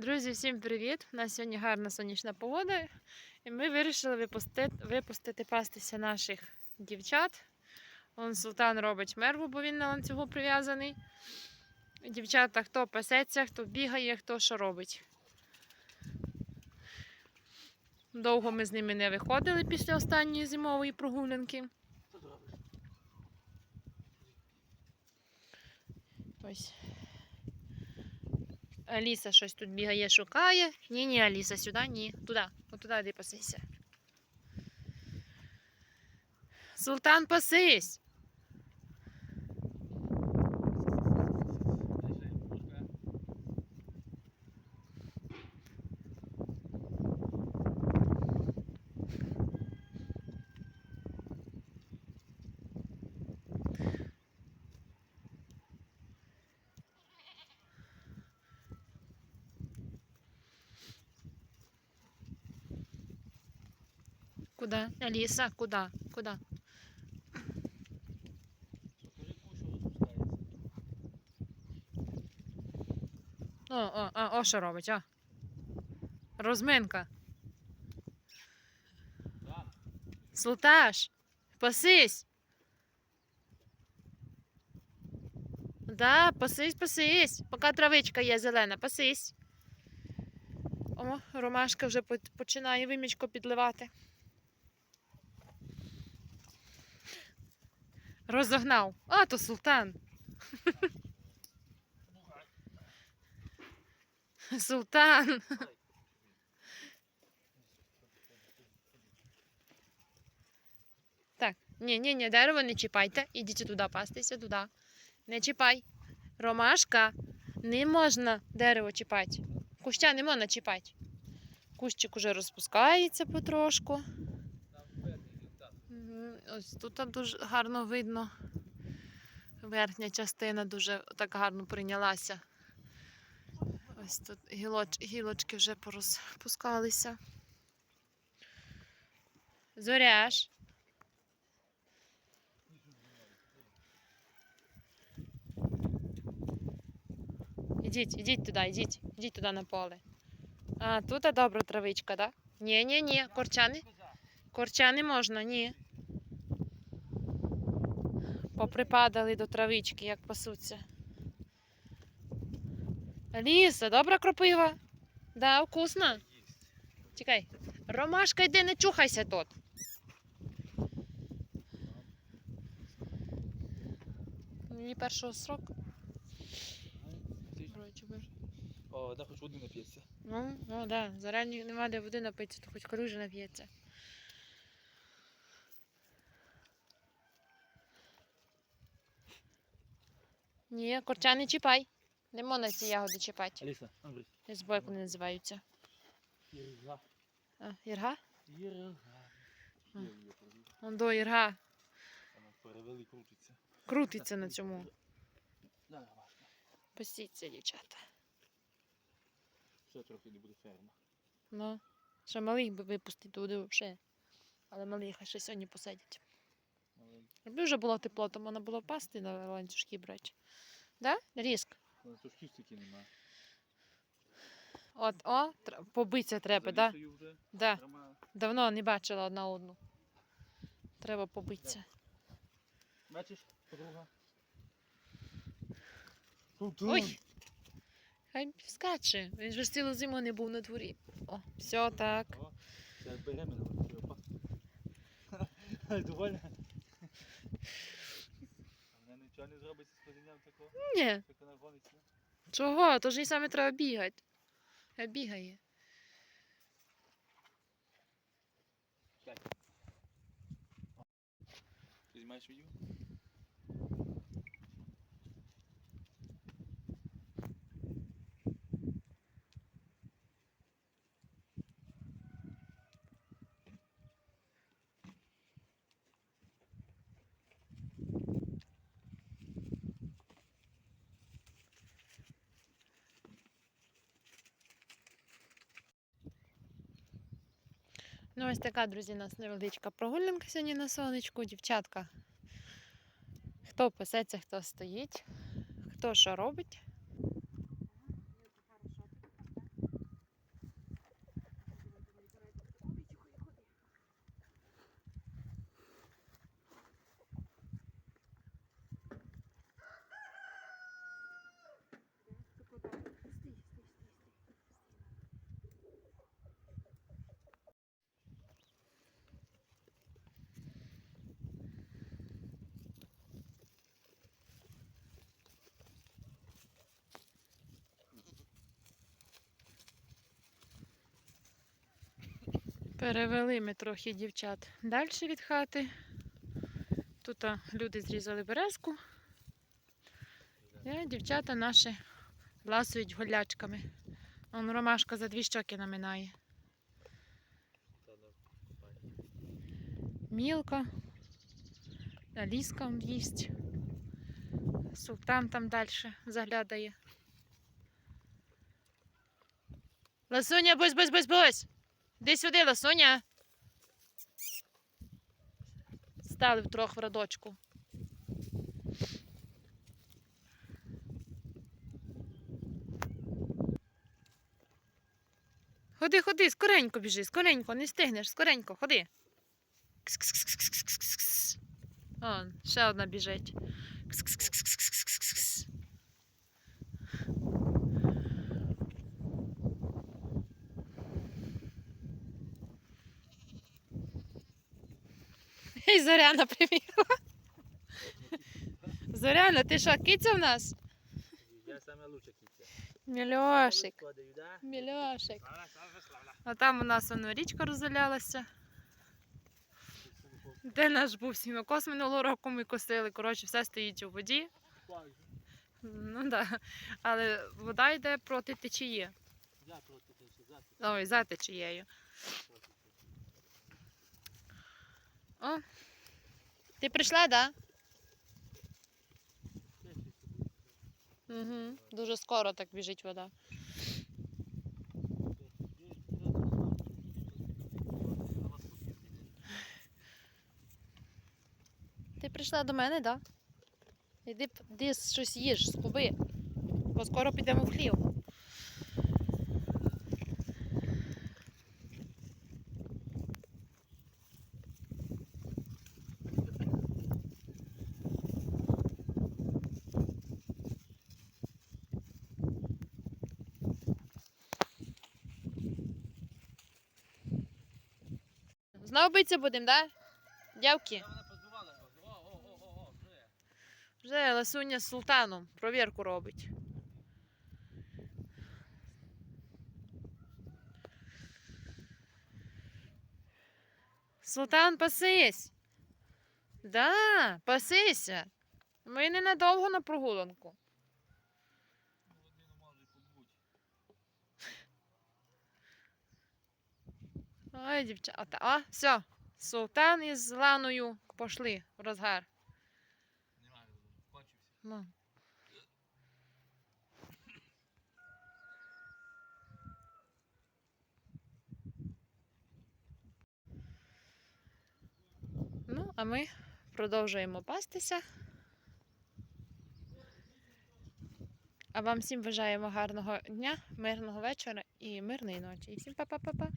Друзі, всім привіт! У нас сьогодні гарна сонячна погода, і ми вирішили випустити, випустити пастися наших дівчат. Он султан робить мерву, бо він на ланцюгу прив'язаний. Дівчата хто пасеться, хто бігає, хто що робить. Довго ми з ними не виходили після останньої зимової прогулянки. Ось. Аліса щось тут бігає, шукає. Ні, ні, Аліса, сюди, ні. Туди, отуди йди пасися. Султан, пасись! Куда? Аліса, куда? Куда? О, о, о, о, що робить, а? Розминка. Султаш, пасись. Да, пасись, пасись. Поки травичка є зелена, пасись. О, ромашка вже починає вимічко підливати. Розогнав. А, то султан. Султан. Так, ні, ні, ні, дерево не чіпайте. Ідіть туди пастися, туди. Не чіпай. Ромашка. Не можна дерево чіпати. Куща не можна чіпати. Кущик уже розпускається потрошку. Ось тут дуже гарно видно. Верхня частина дуже так гарно прийнялася. Ось тут гілоч, гілочки вже порозпускалися. Зоряш. Ідіть, ідіть туди, ідіть, ідіть туди на поле. А, тут добра травичка, так? Да? Ні, ні, ні, корчани. Корча не можна, ні. Поприпадали до травички, як пасуться. Аліса, добра кропива? Да, вкусна. Чекай. Ромашка, йди, не чухайся тут. Мені першого сроку. О, да, хоч води нап'ється. Ну, ну да. Зарані нема де води напитися, то хоч коружа нап'ється. Ні, корча не чіпай. Не можна ці ягоди чіпати. Аліса, Андрій. Я забув, як вони називаються. Ірга. А, ірга? Ірга. А. Он до ірга. Вона перевели крутиться. Крутиться на цьому. Постійте, дівчата. Ще трохи не буде ферма. Ну, ще малих би випустити туди взагалі. Але малих ще сьогодні посадять. Вже було тепло, то можна було пасти на ланцюжки брати. Да? Різк. тут стільки немає. От, о, тр- побитися треба, да? Вже Да. Давно не бачила одна одну. Треба побитися. Бачиш, подруга? Ой! Хай скаче. Він же ж цілу зиму не був на дворі. О, все так. О, це беременна, вона зробить з корінням такого, Ні, як вона гониться. чого? То ж їй саме треба бігати. Хай бігає. Ти знімаєш відео? Ну, ось така, друзі, у нас невеличка прогулянка сьогодні на сонечку. Дівчатка. Хто пасеться, хто стоїть, хто що робить. Перевели ми трохи дівчат далі від хати. Тут люди зрізали березку. І дівчата наші ласують голячками. Он ромашка за дві щоки наминає. Мілка. Аліска он їсть. Султан там далі заглядає. Ласуня, бось, бось, бось, бось. Іди сюди, Ласуня. Стали втрох в радочку. Ходи, ходи, скоренько біжи, скоренько, не стигнеш, скоренько, ходи. Кс-кс-кс-кс-кс-кс-кс. Он, ще одна біжить. Кс-кс-кс-кс-кс-кс-кс. Ей, Зоряна прибігла. Зоряна, ти що, киця в нас? Я саме лучше кіця. Мільошик. Мільошик. А там у нас воно річка розалялася. Де наш був сінокос минулого року ми косили. Коротше, все стоїть у воді. Ну так. Да. Але вода йде проти течії. Я проти течі, за течі. Ой, за течією. О. Ти прийшла, так? Да? Угу. Дуже скоро так біжить вода. Ти прийшла до мене, так? Да? П- іди щось їж, скуби. Бо скоро підемо в хлів. Знову битися будемо? Да? Дявки. Вже Ласуня з султаном провірку робить. Султан, пасись. Да, пасися. Ми ненадовго на прогулянку. Ой, дівчата. А, все. Султан із Ланою пішли в розгар. Немає. Ну. Ну, а ми продовжуємо пастися. А вам всім бажаємо гарного дня, мирного вечора і мирної ночі. І всім па-па-па-па.